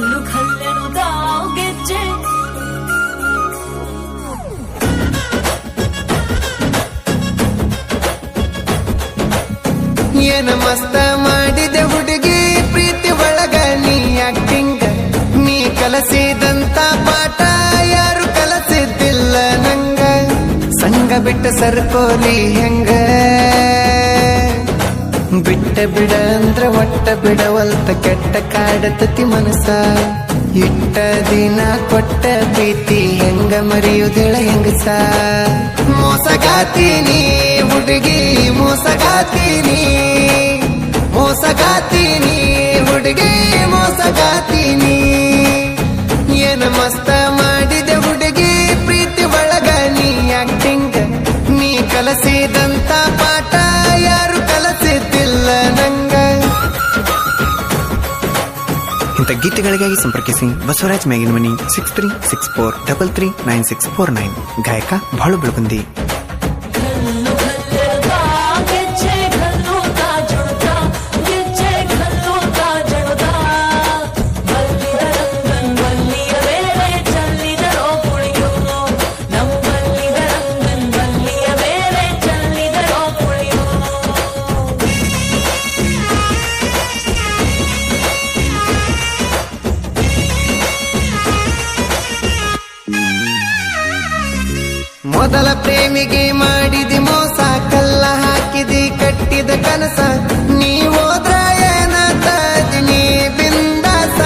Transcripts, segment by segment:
ಕಲ್ಲು ಕಲ್ಲೆಣುದಾವ್ ಗೆಜ್ಜೆ. ಏನ ಮಸ್ತ ಮಾಡಿದೆ ಹುಡುಗಿ ಪ್ರೀತಿ ಒಳಗ ನೀ ಆಕ್ಟಿಂಗ್ ನೀ ಕಲಸಿದಂತ ಪಾಠ ಯಾರು ಕಲಸಿದ್ದಿಲ್ಲ ನಂಗ. ಸಂಗ ಬಿಟ್ಟ ಸರ್ಕೋಲಿ ಹೆಂಗ? ಬಿಟ್ಟ ಬಿಡ ಅಂದ್ರ ಒಟ್ಟ ಬಿಡವಲ್ತ ಕೆಟ್ಟ ಕಾಡತತಿ ಮನಸ ಇಟ್ಟ ದಿನ ಕೊಟ್ಟ ಪ್ರೀತಿ ಹೆಂಗ ಮರೆಯುವುದೇಳ ಹೆಂಗಸ. ಮೋಸಗಾತೀನಿ ಹುಡುಗಿ, ಮೋಸಗಾತೀನಿ. ಮೋಸಗಾತೀನಿ ಹುಡುಗಿ, ಮೋಸಗಾತೀನಿ. ಏನ ಮಸ್ತ ಇಂಥ ಗೀತೆಗಳಿಗಾಗಿ ಸಂಪರ್ಕಿಸಿ Basavaraj Meginamani six three six four double three nine six four nine ಗಾಯಕ ಬಾಳು ಬೆಳಗುಂದಿ. ಮೊದಲ ಪ್ರೇಮಿಗೆ ಮಾಡಿದಿ ಮೋಸ, ಕಲ್ಲ ಹಾಕಿದಿ, ಕಟ್ಟಿದ ಕನಸ. ನೀ ಹೋದ್ರ ಏನಾಗ್ತದಿ ನೀ ಬಿಂದಾಸ.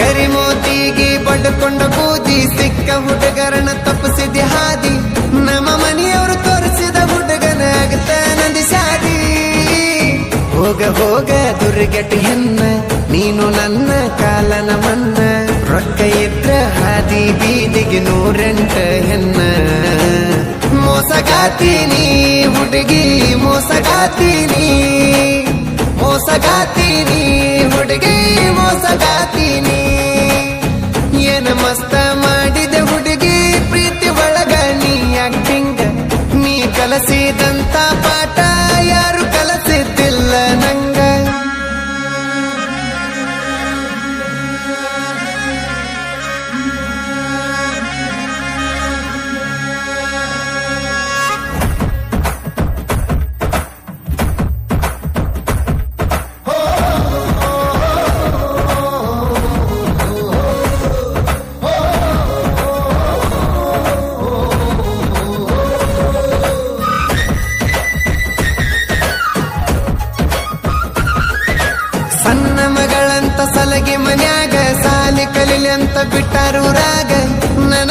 ಕರಿಮೋತಿಗೆ ಬಡ್ಕೊಂಡ ಬೂದಿ, ಸಿಕ್ಕ ಹುಡುಗರನ್ನ ತಪ್ಪಿಸಿದಿ ಹಾದಿ. ನಮ್ಮ ಮನೆಯವರು ತೋರಿಸಿದ ಹುಡುಗನ ಆಗತ ನಂದಿ ಶಾದಿ. ಹೋಗ ಹೋಗ ದುರ್ಗಟಿ ನೀನು ನನ್ನ ಕಾಲನ ಮನ್ನ ರೊಕ್ಕ ಹಾದಿ ಬೀದಿಗೆ ನೂರೆಂಟ ಹೆನ್ನ ಮೋಸಗಾತೀನಿ ಹುಡುಗಿ ಮೋಸಗಾತೀನಿ ಮೋಸಗಾತೀನಿ ಹುಡುಗಿ ಮೋಸಗಾತೀನಿ ಏನ ಮಸ್ತ ನನ್ನ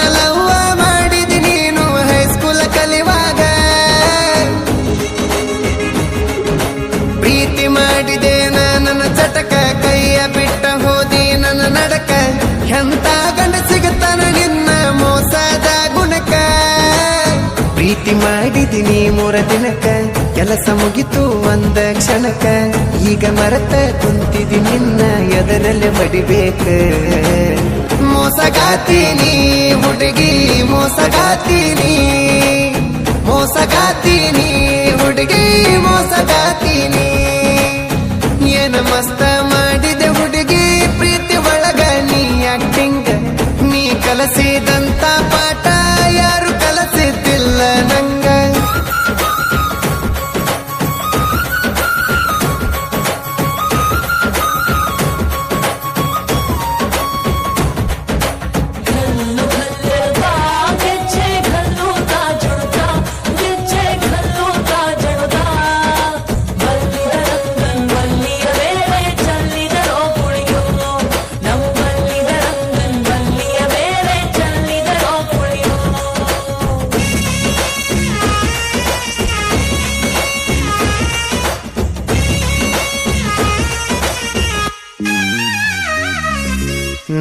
ಮಾಡಿದಿ ನನ್ನ ಚಟಕ ಬಿಟ್ಟ ಹೋದಿ ನನ್ನ ನಡಕ. ಗುಣಕ? ಮಾಡಿದಿನಿ ಮೂರ ದಿನಕ್ಕ ಕೆಲಸ ಮುಗಿತು ಒಂದ ಕ್ಷಣಕ. ಈಗ ಮರತ ಕುಂತಿದಿ ನಿನ್ನ ಎದರಲ್ಲಿ ಮಡಿಬೇಕ. ಮೋಸಗಾತೀನಿ ಹುಡುಗಿ ಮೋಸಗಾತೀನಿ ಮೋಸಗಾತೀನಿ ಹುಡುಗಿ ಮೋಸಗಾತೀನಿ. ಏನ ಮಸ್ತ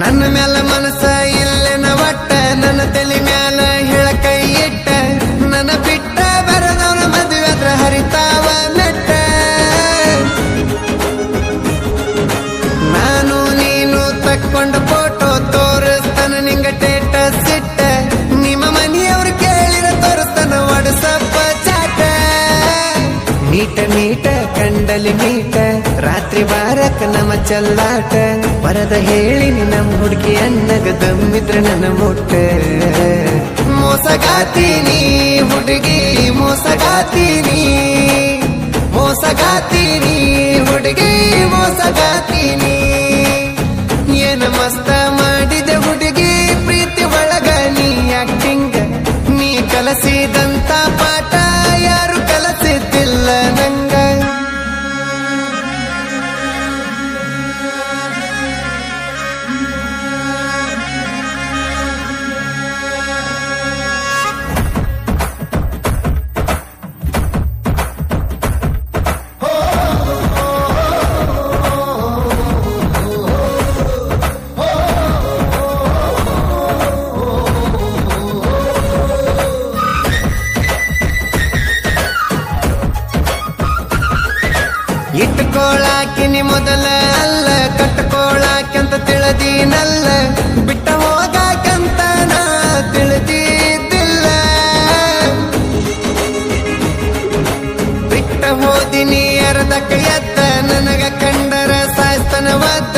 ನನ್ನ ಮ್ಯಾಲ ಮನಸ ಇಲ್ಲೆನ ಒಟ್ಟ, ನನ್ನ ತಲೆ ಮ್ಯಾಲ ಕೈ ಇಟ್ಟ. ನನ್ನ ಬಿಟ್ಟ ಬರದವನ ಮದುವೆ ಅದ್ರ ಹರಿತಾವ ಮೆಟ್ಟ ನಾನು ನೀನು ತಕ್ಕೊಂಡ ಫೋಟೋ ತೋರಿಸ್ತಾನ, ನಿಂಗ ಟೇಟ ಸಿಟ್ಟ ನಿಮ್ಮ ಮನೆಯವ್ರು ಕೇಳಿರ ತೋರಿಸ್ತಾನ ವಾಟ್ಸಪ್ಪ ಚಾಟ ನೀಟ ನೀಟ ಕಂಡಲಿ ನೀಟ ರಾತ್ರಿ ಬಾರಕ ನಮ್ಮ ಚಲ್ಲಾಟ. ಬರದ ಹೇಳಿನಿ ನಮ್ ಹುಡುಗಿ ಅನ್ನಗ ದಮ್ಮಿದ್ರ ನನ್ನ ಮುಟ್ಟ. ಮೋಸಗಾತೀನಿ ಹುಡುಗಿ ಮೋಸಗಾತೀನಿ ಮೋಸಗಾತೀನಿ ಹುಡುಗಿ. ಇಟ್ಕೋಳಾಕಿನಿ ಮೊದಲ ಅಲ್ಲ ಕಟ್ಕೊಳಕ್ಕಂತ ತಿಳದೀನಲ್ಲ, ಬಿಟ್ಟ ಹೋಗಾಕಂತ ನಾ ತಿಳಿದಿದ್ದಿಲ್ಲ. ಬಿಟ್ಟ ಹೋದಿನಿ ಅರ್ಧಕ್ಕ ಕೈಯತ್ತ ನನಗ ಕಂಡರ ಸಾಯ್ತನವಾದ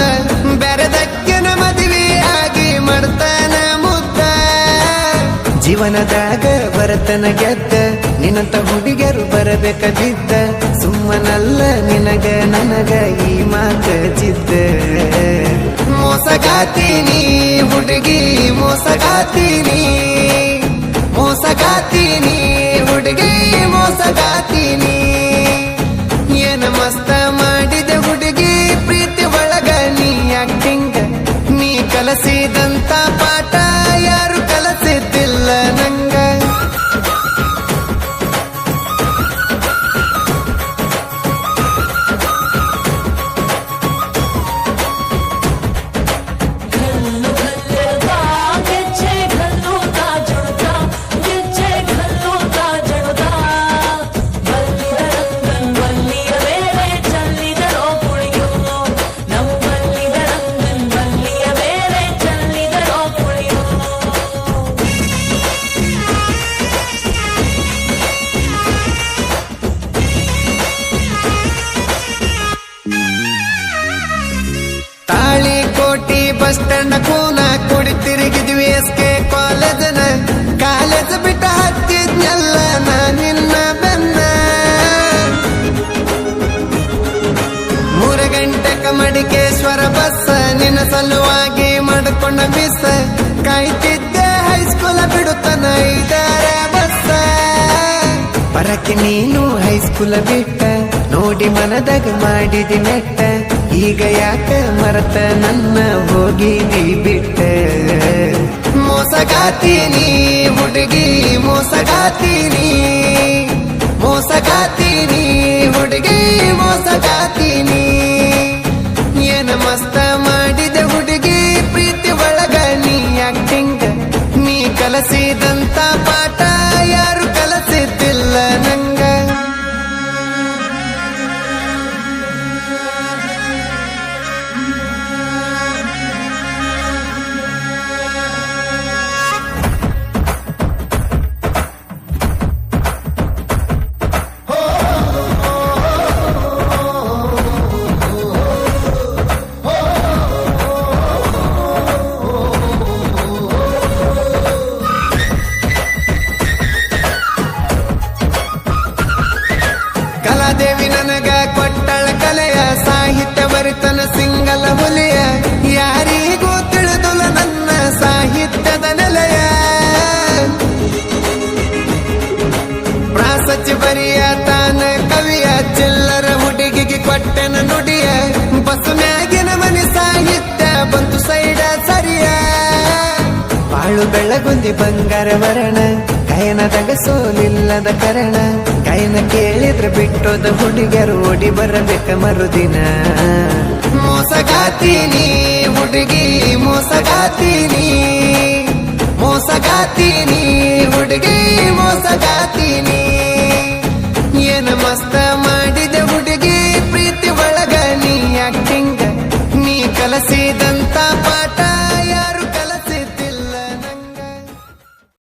ಬೆರೆದಕ್ಕಿನ ಮದುವೆ ಆಗಿ ಮಾಡ್ತಾನ ಮುದ್ದ. ಜೀವನದಾಗ ಬರತನ ಗೆದ್ದ, ನಿನ್ನಂತ ಹುಡುಗಿಯರು ಬರಬೇಕದಿದ್ದ ಸುಮ್ಮನಲ್ಲ ನಿನಗ, ನನಗ ಜಿದ್ದ ಮೋಸಗಾತೀನಿ ಹುಡುಗಿ, ಮೋಸಗಾತೀನಿ. ಮೋಸಗಾತೀನಿ ಹುಡುಗಿ, ಮೋಸಗಾತೀನಿ. ಏನ ಮಸ್ತ ಮಾಡಿದ ಹುಡುಗಿ, ಪ್ರೀತಿ ಒಳಗ ನೀ ಆಕ್ಟಿಂಗ್ ನೀ ಕಲಸಿದಂತ ಬಸ್ ಸ್ಟ್ಯಾಂಡ್ ಕೋನ ಕುಡಿ ತಿರುಗಿದ್ವಿ ಎಸ್ ಕೆ ಕಾಲೇಜನ. ಕಾಲೇಜ್ ಬಿಟ್ಟ ಹತ್ತಿದ್ನೆಲ್ಲ ನಾ ನಿನ್ನ ಬೆನ್ನ. ಮೂರು ಗಂಟೆಕ ಮಡಿಕೇಶ್ವರ ಬಸ್ ನಿನ್ನ ಸಲುವಾಗಿ ಮಾಡಿಕೊಂಡ ಮಿಸ್ ಕಾಯ್ತಿದ್ದೆ ಹೈಸ್ಕೂಲ ಬಿಡುತ್ತನ ಇದಾರೆ ಬಸ್ ಪರಕ್ಕೆ ನೀನು ಹೈಸ್ಕೂಲ ಬಿಟ್ಟ. ನೋಡಿ ಮನದಾಗ ಮಾಡಿದಿ ನೆಟ್ಟ. ಈಗ ಯಾಕ ಮರತ ನನ್ನ ಹೋಗಿ ನೀ ಬಿಟ್ಟ ಮೋಸಗಾತೀನಿ ಹುಡುಗಿ ಮೋಸಗಾತೀನಿ ಮೋಸಗಾತೀನಿ ಹುಡುಗಿ ಮೋಸಗಾತೀನಿ ಏನ ಮಸ್ತ ಮಾಡಿದ ಹುಡುಗಿ, ಪ್ರೀತಿ ಒಳಗ ನೀ ಆಕ್ಟಿಂಗ್ ನೀ ಕಲಸಿದಂತ ಕಲಾದೇವಿ ನನಗ ಕೊಟ್ಟಳ ಕಲೆಯ ಸಾಹಿತ್ಯ ಬರಿತನ ಸಿಂಗಲ ಹುಲಿಯ ಯಾರಿಗೂ ತಿಳಿದುಲ ನನ್ನ ಸಾಹಿತ್ಯದ ನೆಲೆಯ. ಪ್ರಾಸಚಿ ಬರಿಯ ತಾನ ಕವಿಯ ಚಿಲ್ಲರ ಹುಡುಗಿಗೆ ಕೊಟ್ಟೆನ ನುಡಿಯ. ಬಸ್ ಮ್ಯಾಗಿನ ಮನೆ ಸಾಹಿತ್ಯ ಬಂತು ಸೈಡ ಸರಿಯ. ಬಾಳು ಬೆಳಗುಂದಿ ಬಂಗಾರ ವರ್ಣ. ಕಯನದಾಗ ಸೋಲಿಲ್ಲದ ಕರಣ ಗಾಯನ ಕೇಳಿದ್ರೆ ಬಿಟ್ಟೋದ ಹುಡುಗರು ಓಡಿ ಬರಬೇಕ ಮರುದಿನ. ಮೋಸಗಾತೀನಿ ಹುಡುಗಿ ಮೋಸಗಾತೀನಿ